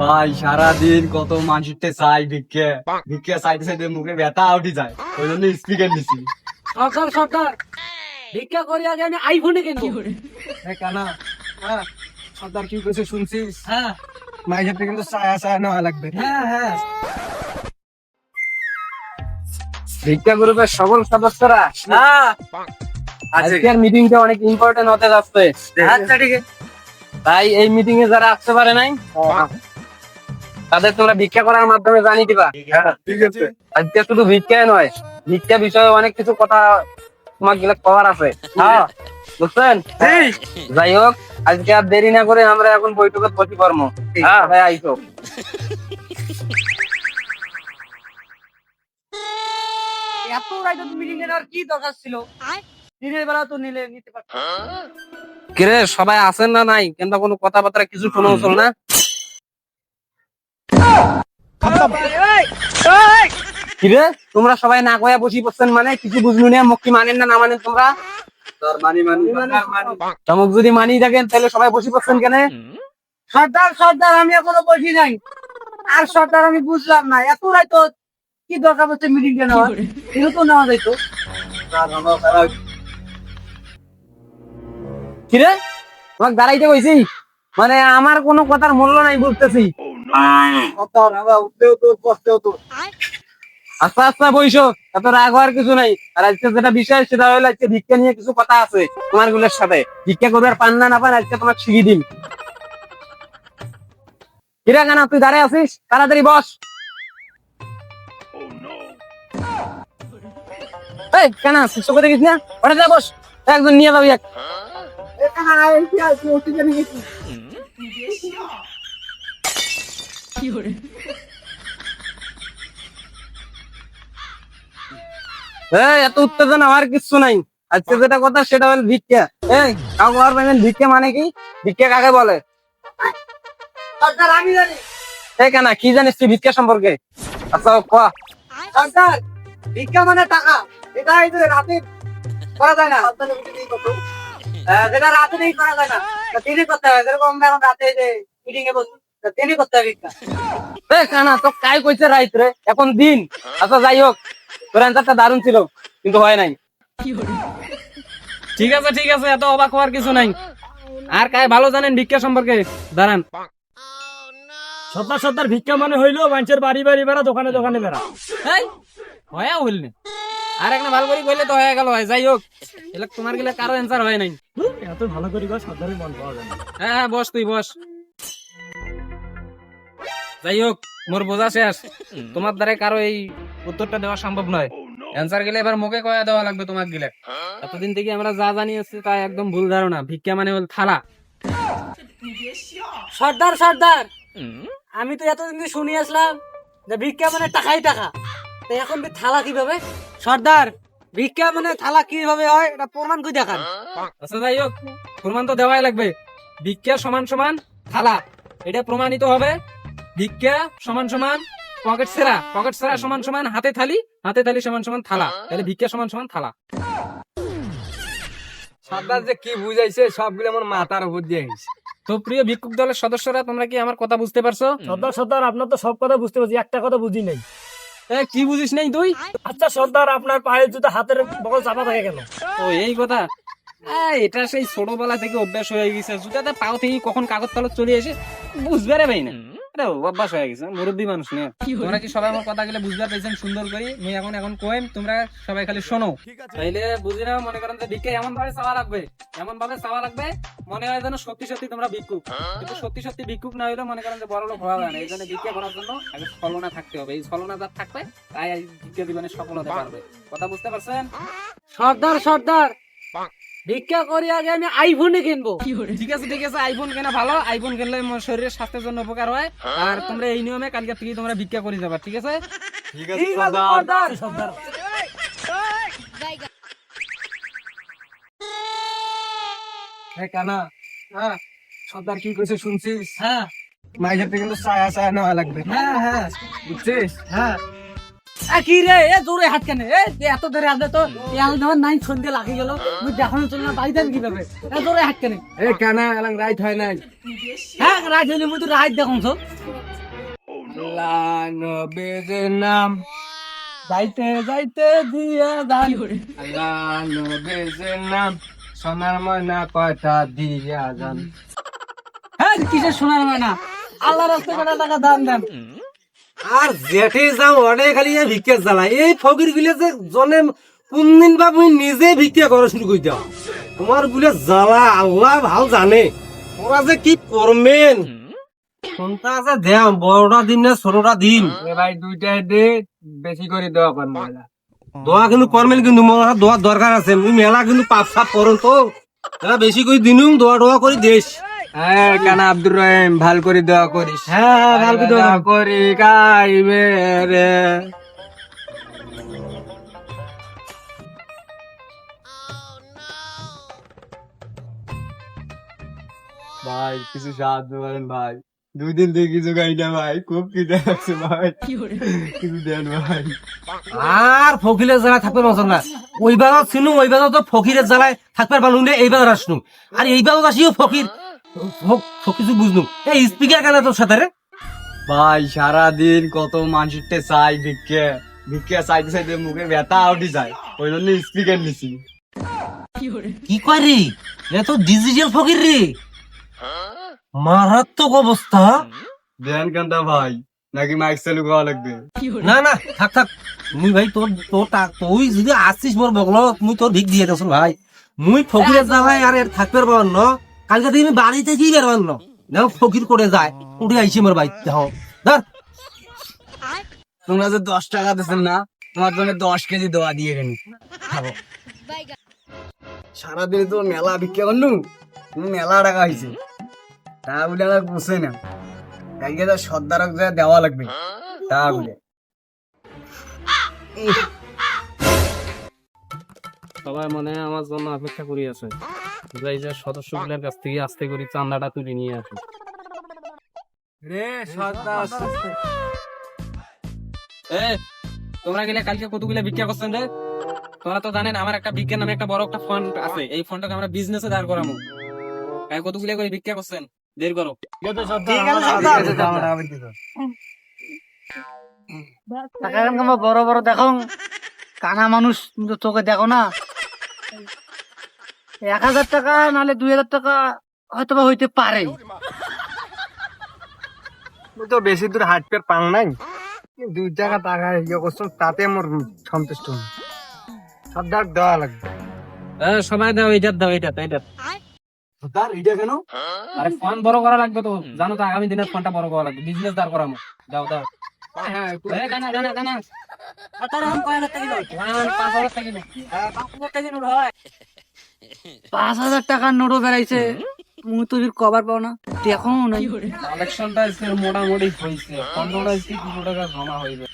ভাই সারাদিন কত মানুষতে চাই ভিক্ষে। ভিক্ষে চাইতে চাইতে মুখে ব্যথা উঠি যায়। ওই জন্য স্পিকার নিছি সরকার সরকার ভিক্ষা করি আগে আমি আইফোনে কিনবো। কানা। হ্যাঁ সর্দার কি কইছে শুনছিস? হ্যাঁ। মাইজের কিন্তু ছায়া ছায়া নেওয়া লাগবে। হ্যাঁ হ্যাঁ। ভিক্ষা গ্রুপের সকল সদস্যরা। হ্যাঁ। আজকের মিটিংটা অনেক ইম্পর্টেন্ট হতে যাচ্ছে। আচ্ছা ঠিক আছে। তাই এই মিটিং এ যারা আসতে পারে নাই? তাদের তোমরা ভিক্ষা করার মাধ্যমে জানি দিবা। ঠিক আছে। আজকে শুধু ভিক্ষাই নয় ভিক্ষা বিষয়ে অনেক কিছু কথা তোমার গেলে কভার আছে। হ্যাঁ বুঝছেন? যাই হোক আজকে আর দেরি না করে আমরা এখন বৈঠকে বসি কর্ম হ্যাঁ ভাই আইসো। এত রাইতে মিটিং এর আর কি দরকার ছিল? দিনের বেলা তো নিলে নিতে পারতো কিরে সবাই আছেন না নাই? কিন্তু কোনো কথাবার্তা কিছু শোনা চল না? কিরে? তোমরা সবাই না কয়া বসি পড়ছেন মানে? কিছু বুঝলু না? মুখ মানেন না না মানেন তোমরা? মানি মানি চমক যদি মানি থাকেন তাহলে সবাই বসি পড়ছেন কেন? সর্দার সর্দার আমি এখনও বসি নাই। আর সর্দার আমি বুঝলাম না। এত রাইত কি দরকার হচ্ছে মিটিং টা এটা তো নেওয়া যাইতো। কিরে? তোমাকে দাঁড়াইতে কইছি? মানে আমার কোনো কথার মূল্য নাই তো আস্তে আস্তে বইসো এত রাগ হওয়ার কিছু নাই। আর আজকে যেটা বিষয় সেটা হলো আজকে ভিক্ষা নিয়ে কিছু কথা আছে তোমারগুলোর সাথে। ভিক্ষা করবে আর পান না না পান আজকে তোমাকে শিখিয়ে দিন কিরা কেন তুই দাঁড়ায় আছিস? তাড়াতাড়ি বস। এই কেন শিষ্য গেছিস না? ওটা যা বস একজন নিয়ে যাবি এক। এই এত উত্তেজনা হওয়ার কিছু নাই। আজকে যেটা কথা সেটা হল ভিক্ষা। এই কাউকে আর পাইবেন ভিক্ষা মানে কি? ভিক্ষা কাকে বলে? আমি জানি। এই কেনা? কি জানিস তুই ভিক্ষা সম্পর্কে? আচ্ছা কোয়া ভিক্ষা মানে টাকা। এটা এই যে রাতে করা যায় না। যেটা রাতে নেই করা যায় না। দিনে করতে হয়। যেরকম এখন রাতে যে মিটিং এ বসি। দিনে করতে ভিক্ষা কানা তো কাই কইছে রাইত রে? এখন দিন। আচ্ছা যাই হোক। তোর অ্যান্সারটা দারুণ ছিল কিন্তু হয় নাই। ঠিক আছে ঠিক আছে এত অবাক হওয়ার কিছু নাই। আর কাই ভালো জানেন ভিক্ষা সম্পর্কে দাঁড়ান। সত্তর সত্তর ভিক্ষা মানে হইল মানুষের বাড়ি বাড়ি বেড়া দোকানে দোকানে বেড়া। এই হয়া হইল না? আর একটা ভালো করে কইলে তো হয়ে গেল হয় যাই হোক। এগুলো তোমার গেলে কারও অ্যান্সার হয় নাই। এত ভালো করে সর্দারের মন পাওয়া যায় হ্যাঁ হ্যাঁ বস তুই বস। যাই হোক মোর বোঝা শেষ। তোমার দ্বারা কারও এই উত্তরটা দেওয়া সম্ভব নয়। অ্যান্সার গেলে এবার মুখে কয়া দেওয়া লাগবে তোমার গেলে। এতদিন থেকে আমরা যা জানি আসছি তা একদম ভুল ধারণা। ভিক্ষা মানে হল থালা। সর্দার সর্দার! আমি তো এতদিন শুনে আসলাম যে ভিক্ষা মানে টাকাই টাকা। তো এখন কি থালা কীভাবে? সর্দার ভিক্ষা মানে থালা কীভাবে হয় এটা প্রমাণ করে দেখান। আচ্ছা যাই হোক প্রমাণ তো দেওয়াই লাগবে। ভিক্ষা সমান সমান থালা। এটা প্রমাণিত হবে ভিক্ষা সমান সমান পকেট সেরা পকেট সেরা সমান সমান হাতে থালি হাতে থালি সমান সমান থালা। তাহলে ভিক্ষা সমান সমান থালা। সর্দার যে কি বুঝাইছে সবগুলো আমার মাথার উপর দিয়ে গেছে তো প্রিয় ভিক্ষুক দলের সদস্যরা তোমরা কি আমার কথা বুঝতে পারছ? সর্দার সর্দার আপনার তো সব কথা বুঝতে পারছি একটা কথা বুঝি নাই। এ, কি বুঝিস নাই তুই? আচ্ছা সর্দার আপনার পায়ের জুতো হাতের বগল চাপা থাকে কেন? ও এই কথা? এটা সেই ছোটবেলা থেকে অভ্যাস হয়ে গেছে। জুতাতে পাও থেকে কখন কাগজ তলত চলে এসে বুঝবে রে ভাই না। আরে অভ্যাস হয়ে গেছে মুরব্বী মানুষ নিয়ে। তোমরা কি সবাই আমার কথা বুঝতে পেরেছেন? সুন্দর করে। মুই এখন এখন কইম তোমরা সবাই খালি শোনো। তাইলে বুঝি না মনে করেন যে ভিক্ষা এমন ভাবে চাওয়া লাগবে এমন ভাবে চাওয়া লাগবে মনে হয় যেন সত্যি সত্যি তোমরা ভিক্ষুক। কিন্তু সত্যি সত্যি ভিক্ষুক না হইলে মনে করেন যে বড় লোক হওয়া যায় না। এই জন্য ভিক্ষা করার জন্য আগে ছলনা থাকতে হবে। এই ছলনা যার থাকবে তাই ভিক্ষা জীবনে সফল হতে পারবে। কথা বুঝতে পারছেন? সর্দার সর্দার! ভিক্ষা করি আগে আমি আইফোনে কিনবো। ঠিক আছে ঠিক আছে আইফোন কেনা ভালো। আইফোন কিনলে শরীরের স্বাস্থ্যের জন্য উপকার হয়। আর তোমরা এই নিয়মে কালকে থেকে তোমরা ভিক্ষা করে যাবা ঠিক আছে? ঠিক আছে সর্দার। সর্দার হ্যাঁ কানা হ্যাঁ সর্দার কি কইছে শুনছিস? হ্যাঁ। মাইজের কিন্তু ছায়া ছায়া নেওয়া লাগবে। হ্যাঁ হ্যাঁ। বুঝছিস? হ্যাঁ। কি রে? এ জোরে হাত কেন? এ এত ধরে তো নাই সন্ধে লাগি গেল। তুই দেখানো চল না এ জোরে হাত কেন? এ কানা? এলাং রাইট হয় নাই। হ্যাঁ রাজ হইলে মুই তো রাজ দেখুন তো আল্লাহ নবীর নাম। যাইতে যাইতে দিয়া যান আল্লাহ নবীর নাম। সোনার ময়না কয়টা দিয়া যান হ্যাঁ কিসের সোনার ময়না? আল্লাহ রাস্তা কটা টাকা দান দেন? আর জেঠে যাও অনেক খালি ভিক্ষে জ্বালা। এই ফকিরগুলো যে জনে কোন দিন বা তুমি নিজে ভিক্ষা করা শুরু করে দাও। তোমারগুলো জ্বালা আল্লাহ ভালো জানে। ওরা যে কি করবেন? কোনটা আছে দেও বড়টা দিন না ছোটটা দিন। ভাই দুইটাই দে বেশি করে দেওয়া পার ময়লা দোয়া কিন্তু করবেন কিন্তু মোর দোয়া দরকার আছে। মুই মেলা কিন্তু পাপ সাপ করুন তো বেশি করে দিনুম দোয়া দোয়া করে দেশ হ্যাঁ কেন আব্দুর রহিম ভালো করে দেওয়া করিস। হ্যাঁ হ্যাঁ ভালো করে দোয়া করি গাইবে রে। ভাই কিছু সাহায্য করেন ভাই। দুই দিন থেকে কিছু খাই না ভাই খুব খিদে লাগছে ভাই। কিছু দেন ভাই। আর ফকিরের জ্বালায় থাকবে নজর না। ওই বাজার ছিল ওই বাজার তো ফকিরের জ্বালায় থাকবে পারলুম না এই বাজার আসনু আর এই বাজার আসিও ফকির। ফ- ফকির বুঝলু এই স্পিকার কেন তোর সাথে রে? ভাই সারাদিন কত মানুষের চাই ভিক্ষে। ভিক্ষে চাইতে চাইতে মুখে ব্যথা উঠি যায়। ওই জন্য স্পিকার নিছি। কি কয় রে? এ তো ডিজিটাল ফকির রে। মারাত্মক অবস্থা। দেন কান্তা ভাই নাকি মাইক চালু করা লাগবে? না না থাক থাক। মুই ভাই তোর তোর তুই যদি আসছিস মোর বগল মুই তোর ভিক দিয়ে দেছ ভাই। মুই ফকিরের জ্বালায় আর এর থাকবে পারবার ন? কালকে আমি বাড়িতে কি বেরবার ন দেখো, ফকির করে যায়। উঠে আইছি মোর ভাই দেখো। ধর। তোমরা যে দশ টাকা দিচ্ছেন না, তোমার জন্য দশ কেজি দোয়া দিয়ে গেল। সারাদিন তো মেলা ভিক্ষা করলু তুমি মেলা টাকা হয়েছে। তা বলে আমার বুঝে না। কালকে তো সর্দারক দেওয়া লাগবে তা বলে সবাই মনে হয় আমার জন্য অপেক্ষা করি আছে। যাই যে সদস্যগুলোর কাছ থেকে আস্তে করে চান্দাটা তুলে নিয়ে আসে। রে এ তোমরা গেলে কালকে কতগুলো ভিক্ষা করছেন রে? তোমরা তো জানেন আমার একটা বিজ্ঞান নামে একটা বড় একটা ফান্ড আছে। এই ফান্ডটাকে আমরা বিজনেসে দাঁড় করাবো। কাল কতগুলো করে ভিক্ষা করছেন? দের করো। টাকা কামা বড় বড় দেখো। কানা মানুষ তুমি তো চোখে দেখো না। এক হাজার টাকা নাহলে দুই হাজার টাকা হয়তো বা হইতে পারে। তো বেশি দূর হাট পের পাং নাই। দুই টাকা টাকা ইয়ে করছ তাতে মোর সন্তুষ্ট। সর্দার দেওয়া লাগবে। এ, সবাই দাও এইটা দাও সর্দার এটা কেন? আরে ফান্ড বড় করা লাগবে তো। জানো তো আগামী দিনের ফান্ডটা বড় করা লাগবে। বিজনেস দাঁড় করামো দাও দাও। হ্যাঁ এ, দানা, দানা, দানা। ফান্ড পাঁচ হাজার টাকা দিন। পাঁচ হাজার টাকার নোটও বেড়াইছে। মুই তো কভার পাও না। দেখো নাই কালেকশনটা মোটামুটি হয়েছে। পনেরো টাকা জমা হইবে